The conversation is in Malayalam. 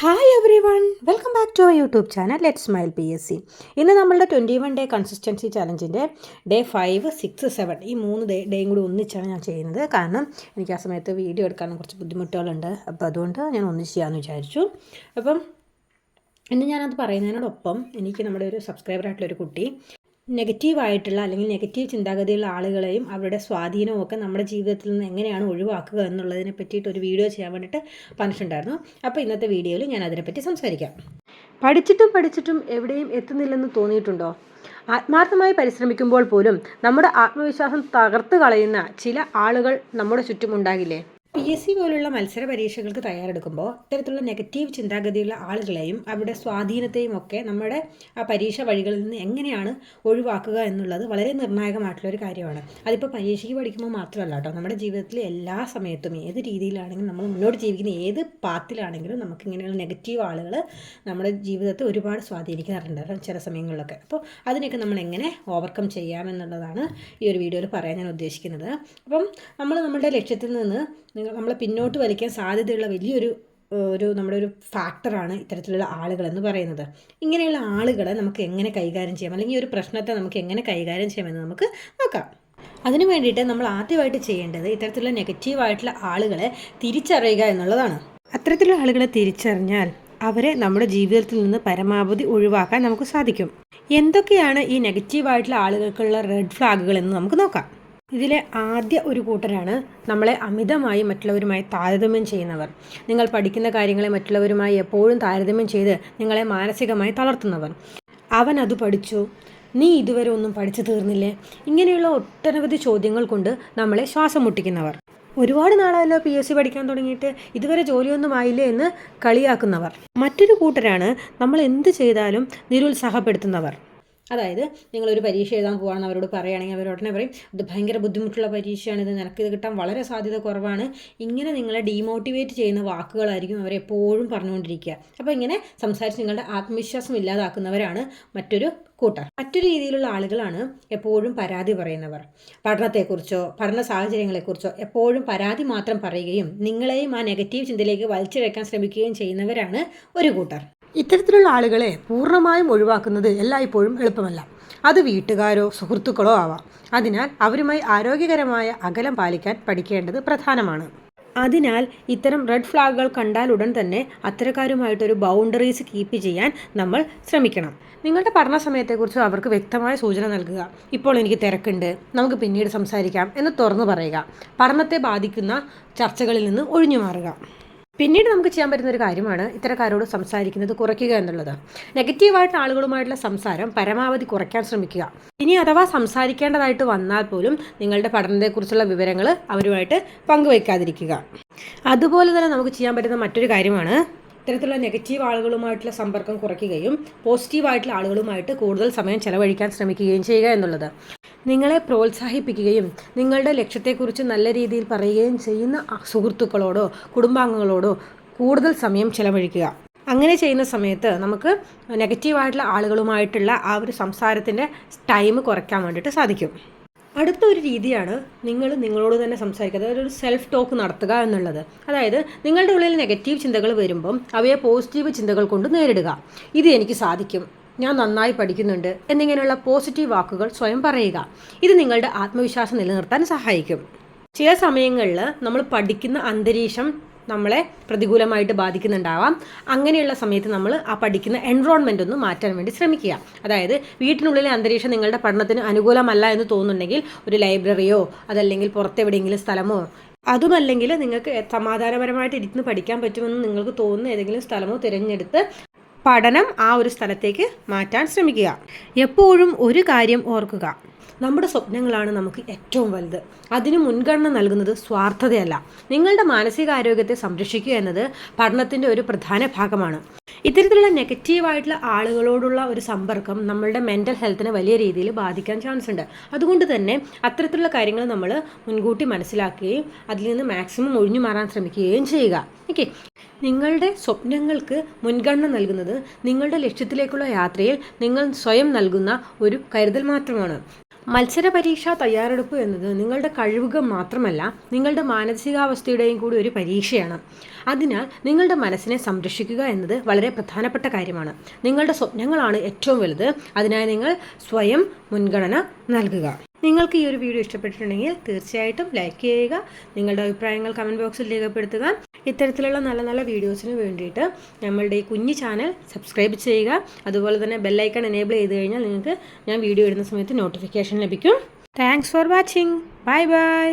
Hi everyone welcome back to our YouTube channel let smile P S C ഇന്ന് നമ്മളുടെ ട്വന്റി വൺ ഡേ കൺസിസ്റ്റൻസി ചലഞ്ചിന്റെ ഡേ ഫൈവ് സിക്സ് സെവൻ ഈ മൂന്ന് ഡേ ഡേയും കൂടി ഒന്നിച്ചാണ് ഞാൻ ചെയ്യുന്നത്. കാരണം എനിക്ക് ആ സമയത്ത് വീഡിയോ എടുക്കാനും കുറച്ച് ബുദ്ധിമുട്ടുകളുണ്ട്. അപ്പോൾ അതുകൊണ്ട് ഞാൻ ഒന്നിച്ച് ചെയ്യാമെന്ന് വിചാരിച്ചു. അപ്പം ഇന്ന് ഞാനത് പറയുന്നതിനോടൊപ്പം എനിക്ക് നമ്മുടെ ഒരു സബ്സ്ക്രൈബറായിട്ടുള്ളൊരു കുട്ടി നെഗറ്റീവായിട്ടുള്ള അല്ലെങ്കിൽ നെഗറ്റീവ് ചിന്താഗതിയുള്ള ആളുകളെയും അവരുടെ സ്വാധീനവും ഒക്കെ നമ്മുടെ ജീവിതത്തിൽ നിന്ന് എങ്ങനെയാണ് ഒഴിവാക്കുക എന്നുള്ളതിനെ പറ്റിയിട്ട് ഒരു വീഡിയോ ചെയ്യാൻ വേണ്ടിയിട്ട് പറഞ്ഞിട്ടുണ്ടായിരുന്നു. അപ്പോൾ ഇന്നത്തെ വീഡിയോയിൽ ഞാൻ അതിനെപ്പറ്റി സംസാരിക്കാം. പഠിച്ചിട്ടും പഠിച്ചിട്ടും എവിടെയും എത്തുന്നില്ലെന്ന് തോന്നിയിട്ടുണ്ടോ? ആത്മാർത്ഥമായി പരിശ്രമിക്കുമ്പോൾ പോലും നമ്മുടെ ആത്മവിശ്വാസം തകർത്ത് കളയുന്ന ചില ആളുകൾ നമ്മുടെ ചുറ്റും ഉണ്ടാകില്ലേ? പി എസ് സി പോലുള്ള മത്സര പരീക്ഷകൾക്ക് തയ്യാറെടുക്കുമ്പോൾ ഇത്തരത്തിലുള്ള നെഗറ്റീവ് ചിന്താഗതിയുള്ള ആളുകളെയും അവരുടെ സ്വാധീനത്തെയും ഒക്കെ നമ്മുടെ ആ പരീക്ഷ വഴികളിൽ നിന്ന് എങ്ങനെയാണ് ഒഴിവാക്കുക എന്നുള്ളത് വളരെ നിർണായകമായിട്ടുള്ള ഒരു കാര്യമാണ്. അതിപ്പോൾ പരീക്ഷയ്ക്ക് പഠിക്കുമ്പോൾ മാത്രമല്ല കേട്ടോ നമ്മുടെ ജീവിതത്തിൽ എല്ലാ സമയത്തും ഏത് രീതിയിലാണെങ്കിലും നമ്മൾ മുന്നോട്ട് ജീവിക്കുന്ന ഏത് പാത്തിലാണെങ്കിലും നമുക്ക് ഇങ്ങനെയുള്ള നെഗറ്റീവ് ആളുകൾ നമ്മുടെ ജീവിതത്തെ ഒരുപാട് സ്വാധീനിക്കാറുണ്ട് ചില സമയങ്ങളിലൊക്കെ. അപ്പോൾ അതിനൊക്കെ നമ്മൾ എങ്ങനെ ഓവർകം ചെയ്യാമെന്നുള്ളതാണ് ഈ ഒരു വീഡിയോയിൽ പറയാൻ ഞാൻ ഉദ്ദേശിക്കുന്നത്. അപ്പം നമ്മൾ നമ്മുടെ ലക്ഷ്യത്തിൽ നിന്ന് നിങ്ങൾ നമ്മളെ പിന്നോട്ട് വലിക്കാൻ സാധ്യതയുള്ള വലിയൊരു ഒരു നമ്മുടെ ഒരു ഫാക്ടറാണ് ഇത്തരത്തിലുള്ള ആളുകൾ എന്ന് പറയുന്നത്. ഇങ്ങനെയുള്ള ആളുകളെ നമുക്ക് എങ്ങനെ കൈകാര്യം ചെയ്യാം? അല്ലെങ്കിൽ ഒരു പ്രശ്നത്തെ നമുക്ക് എങ്ങനെ കൈകാര്യം ചെയ്യാമെന്ന് നമുക്ക് നോക്കാം. അതിനു വേണ്ടിയിട്ട് നമ്മൾ ആദ്യമായിട്ട് ചെയ്യേണ്ടത് ഇത്തരത്തിലുള്ള നെഗറ്റീവായിട്ടുള്ള ആളുകളെ തിരിച്ചറിയുക എന്നുള്ളതാണ്. അത്തരത്തിലുള്ള ആളുകളെ തിരിച്ചറിഞ്ഞാൽ അവരെ നമ്മുടെ ജീവിതത്തിൽ നിന്ന് പരമാവധി ഒഴിവാക്കാൻ നമുക്ക് സാധിക്കും. എന്തൊക്കെയാണ് ഈ നെഗറ്റീവായിട്ടുള്ള ആളുകൾക്കുള്ള റെഡ് ഫ്ലാഗുകൾ എന്ന് നമുക്ക് നോക്കാം. ഇതിലെ ആദ്യ ഒരു കൂട്ടരാണ് നമ്മളെ അമിതമായി മറ്റുള്ളവരുമായി താരതമ്യം ചെയ്യുന്നവർ. നിങ്ങൾ പഠിക്കുന്ന കാര്യങ്ങളെ മറ്റുള്ളവരുമായി എപ്പോഴും താരതമ്യം ചെയ്ത് നിങ്ങളെ മാനസികമായി തളർത്തുന്നവർ. അവൻ അത് പഠിച്ചു. നീ ഇതുവരെ ഒന്നും പഠിച്ചു തീർന്നില്ലേ? ഇങ്ങനെയുള്ള ഒട്ടനവധി ചോദ്യങ്ങൾ കൊണ്ട് നമ്മളെ ശ്വാസം മുട്ടിക്കുന്നവർ. ഒരുപാട് നാളായല്ലോ പി എസ് സി പഠിക്കാൻ തുടങ്ങിയിട്ട്. ഇതുവരെ ജോലിയൊന്നും ആയില്ലേ എന്ന് കളിയാക്കുന്നവർ. മറ്റൊരു കൂട്ടരാണ് നമ്മൾ എന്ത് ചെയ്താലും നിരുത്സാഹപ്പെടുത്തുന്നവർ. അതായത് നിങ്ങളൊരു പരീക്ഷ എഴുതാൻ പോവാണെന്ന് അവരോട് പറയുകയാണെങ്കിൽ അവർ ഉടനെ പറയും ഇത് ഭയങ്കര ബുദ്ധിമുട്ടുള്ള പരീക്ഷയാണ് ഇത് നിനക്ക് ഇത് കിട്ടാൻ വളരെ സാധ്യത കുറവാണ്. ഇങ്ങനെ നിങ്ങളെ ഡീമോട്ടിവേറ്റ് ചെയ്യുന്ന വാക്കുകളായിരിക്കും അവരെപ്പോഴും പറഞ്ഞുകൊണ്ടിരിക്കുക. അപ്പോൾ ഇങ്ങനെ സംസാരിച്ച് നിങ്ങളുടെ ആത്മവിശ്വാസം ഇല്ലാതാക്കുന്നവരാണ് മറ്റൊരു കൂട്ടർ. മറ്റൊരു രീതിയിലുള്ള ആളുകളാണ് എപ്പോഴും പരാതി പറയുന്നവർ. പഠനത്തെക്കുറിച്ചോ പഠന സാഹചര്യങ്ങളെക്കുറിച്ചോ എപ്പോഴും പരാതി മാത്രം പറയുകയും നിങ്ങളെയും ആ നെഗറ്റീവ് ചിന്തയിലേക്ക് വലിച്ചിഴക്കാൻ ശ്രമിക്കുകയും ചെയ്യുന്നവരാണ് ഒരു കൂട്ടർ. ഇത്തരത്തിലുള്ള ആളുകളെ പൂർണമായും ഒഴിവാക്കുന്നത് എല്ലായ്പ്പോഴും എളുപ്പമല്ല. അത് വീട്ടുകാരോ സുഹൃത്തുക്കളോ ആവാം. അതിനാൽ അവരുമായി ആരോഗ്യകരമായ അകലം പാലിക്കാൻ പഠിക്കേണ്ടത് പ്രധാനമാണ്. അതിനാൽ ഇത്തരം റെഡ് ഫ്ലാഗുകൾ കണ്ടാൽ ഉടൻ തന്നെ അത്തരക്കാരുമായിട്ടൊരു ബൗണ്ടറീസ് കീപ്പ് ചെയ്യാൻ നമ്മൾ ശ്രമിക്കണം. നിങ്ങളുടെ പഠന സമയത്തെക്കുറിച്ച് അവർക്ക് വ്യക്തമായ സൂചന നൽകുക. ഇപ്പോൾ എനിക്ക് തിരക്കുണ്ട്. നമുക്ക് പിന്നീട് സംസാരിക്കാം എന്ന് തുറന്നു പറയുക. പഠനത്തെ ബാധിക്കുന്ന ചർച്ചകളിൽ നിന്ന് ഒഴിഞ്ഞു മാറുക. പിന്നീട് നമുക്ക് ചെയ്യാൻ പറ്റുന്ന ഒരു കാര്യമാണ് ഇത്തരക്കാരോട് സംസാരിക്കുന്നത് കുറയ്ക്കുക എന്നുള്ളത്. നെഗറ്റീവായിട്ട് ആളുകളുമായിട്ടുള്ള സംസാരം പരമാവധി കുറയ്ക്കാൻ ശ്രമിക്കുക. ഇനി അഥവാ സംസാരിക്കേണ്ടതായിട്ട് വന്നാൽ പോലും നിങ്ങളുടെ പഠനത്തെക്കുറിച്ചുള്ള വിവരങ്ങൾ അവരുമായിട്ട് പങ്കുവയ്ക്കാതിരിക്കുക. അതുപോലെ തന്നെ നമുക്ക് ചെയ്യാൻ പറ്റുന്ന മറ്റൊരു കാര്യമാണ് ഇത്തരത്തിലുള്ള നെഗറ്റീവ് ആളുകളുമായിട്ടുള്ള സമ്പർക്കം കുറയ്ക്കുകയും പോസിറ്റീവായിട്ടുള്ള ആളുകളുമായിട്ട് കൂടുതൽ സമയം ചെലവഴിക്കാൻ ശ്രമിക്കുകയും ചെയ്യുക എന്നുള്ളത്. നിങ്ങളെ പ്രോത്സാഹിപ്പിക്കുകയും നിങ്ങളുടെ ലക്ഷ്യത്തെക്കുറിച്ച് നല്ല രീതിയിൽ പറയുകയും ചെയ്യുന്ന സുഹൃത്തുക്കളോടോ കുടുംബാംഗങ്ങളോടോ കൂടുതൽ സമയം ചെലവഴിക്കുക. അങ്ങനെ ചെയ്യുന്ന സമയത്ത് നമുക്ക് നെഗറ്റീവായിട്ടുള്ള ആളുകളുമായിട്ടുള്ള ആ ഒരു സംസാരത്തിന്റെ ടൈം കുറയ്ക്കാൻ വേണ്ടിയിട്ട് സാധിക്കും. അടുത്ത ഒരു രീതിയാണ് നിങ്ങൾ നിങ്ങളോട് തന്നെ സംസാരിക്കുക. അതായത് ഒരു സെൽഫ് ടോക്ക് നടത്തുക എന്നുള്ളത്. അതായത് നിങ്ങളുടെ ഉള്ളിൽ നെഗറ്റീവ് ചിന്തകൾ വരുമ്പം അവയെ പോസിറ്റീവ് ചിന്തകൾ കൊണ്ട് നേരിടുക. ഇത് എനിക്ക് സാധിക്കും. ഞാൻ നന്നായി പഠിക്കുന്നുണ്ട് എന്നിങ്ങനെയുള്ള പോസിറ്റീവ് വാക്കുകൾ സ്വയം പറയുക. ഇത് നിങ്ങളുടെ ആത്മവിശ്വാസം നിലനിർത്താൻ സഹായിക്കും. ചില സമയങ്ങളിൽ നമ്മൾ പഠിക്കുന്ന അന്തരീക്ഷം നമ്മളെ പ്രതികൂലമായിട്ട് ബാധിക്കുന്നുണ്ടാവാം. അങ്ങനെയുള്ള സമയത്ത് നമ്മൾ ആ പഠിക്കുന്ന എൻവറോൺമെന്റ് ഒന്ന് മാറ്റാൻ വേണ്ടി ശ്രമിക്കുക. അതായത് വീട്ടിനുള്ളിലെ അന്തരീക്ഷം നിങ്ങളുടെ പഠനത്തിന് അനുകൂലമല്ല എന്ന് തോന്നുന്നുണ്ടെങ്കിൽ ഒരു ലൈബ്രറിയോ അതല്ലെങ്കിൽ പുറത്തെവിടെയെങ്കിലും സ്ഥലമോ അതുമല്ലെങ്കിൽ നിങ്ങൾക്ക് സമാധാനപരമായിട്ട് ഇരുന്ന് പഠിക്കാൻ പറ്റുമെന്ന് നിങ്ങൾക്ക് തോന്നുന്ന ഏതെങ്കിലും സ്ഥലമോ തിരഞ്ഞെടുത്ത് പഠനം ആ ഒരു സ്ഥലത്തേക്ക് മാറ്റാൻ ശ്രമിക്കുക. എപ്പോഴും ഒരു കാര്യം ഓർക്കുക. നമ്മുടെ സ്വപ്നങ്ങളാണ് നമുക്ക് ഏറ്റവും വലുത്. അതിന് മുൻഗണന നൽകുന്നത് സ്വാർത്ഥതയല്ല. നിങ്ങളുടെ മാനസികാരോഗ്യത്തെ സംരക്ഷിക്കുക എന്നത് പഠനത്തിന്റെ ഒരു പ്രധാന ഭാഗമാണ്. ഇത്തരത്തിലുള്ള നെഗറ്റീവായിട്ടുള്ള ആളുകളോടുള്ള ഒരു സമ്പർക്കം നമ്മളുടെ മെന്റൽ ഹെൽത്തിനെ വലിയ രീതിയിൽ ബാധിക്കാൻ ചാൻസ് ഉണ്ട്. അതുകൊണ്ട് തന്നെ അത്തരത്തിലുള്ള കാര്യങ്ങൾ നമ്മൾ മുൻകൂട്ടി മനസ്സിലാക്കുകയും അതിൽ നിന്ന് മാക്സിമം ഒഴിഞ്ഞു മാറാൻ ശ്രമിക്കുകയും ചെയ്യുക. ഓക്കെ നിങ്ങളുടെ സ്വപ്നങ്ങൾക്ക് മുൻഗണന നൽകുന്നത് നിങ്ങളുടെ ലക്ഷ്യത്തിലേക്കുള്ള യാത്രയിൽ നിങ്ങൾ സ്വയം നൽകുന്ന ഒരു കരുതൽ മാത്രമാണ്. മത്സര പരീക്ഷാ തയ്യാറെടുപ്പ് എന്നത് നിങ്ങളുടെ കഴിവുകൾ മാത്രമല്ല നിങ്ങളുടെ മാനസികാവസ്ഥയുടെയും കൂടി ഒരു പരീക്ഷയാണ്. അതിനാൽ നിങ്ങളുടെ മനസ്സിനെ സംരക്ഷിക്കുക എന്നത് വളരെ പ്രധാനപ്പെട്ട കാര്യമാണ്. നിങ്ങളുടെ സ്വപ്നങ്ങളാണ് ഏറ്റവും വലുത്. അതിനായി നിങ്ങൾ സ്വയം മുൻഗണന നൽകുക. നിങ്ങൾക്ക് ഈ ഒരു വീഡിയോ ഇഷ്ടപ്പെട്ടിട്ടുണ്ടെങ്കിൽ തീർച്ചയായിട്ടും ലൈക്ക് ചെയ്യുക നിങ്ങളുടെ അഭിപ്രായങ്ങൾ കമന്റ് ബോക്സിൽ രേഖപ്പെടുത്തുക. ഇത്തരത്തിലുള്ള നല്ല നല്ല വീഡിയോസിന് വേണ്ടിയിട്ട് നമ്മളുടെ ഈ കുഞ്ഞു ചാനൽ സബ്സ്ക്രൈബ് ചെയ്യുക. അതുപോലെ തന്നെ ബെല്ലൈക്കൺ എനേബിൾ ചെയ്ത് കഴിഞ്ഞാൽ നിങ്ങൾക്ക് ഞാൻ വീഡിയോ ഇടുന്ന സമയത്ത് നോട്ടിഫിക്കേഷൻ ലഭിക്കും. Thanks for watching bye bye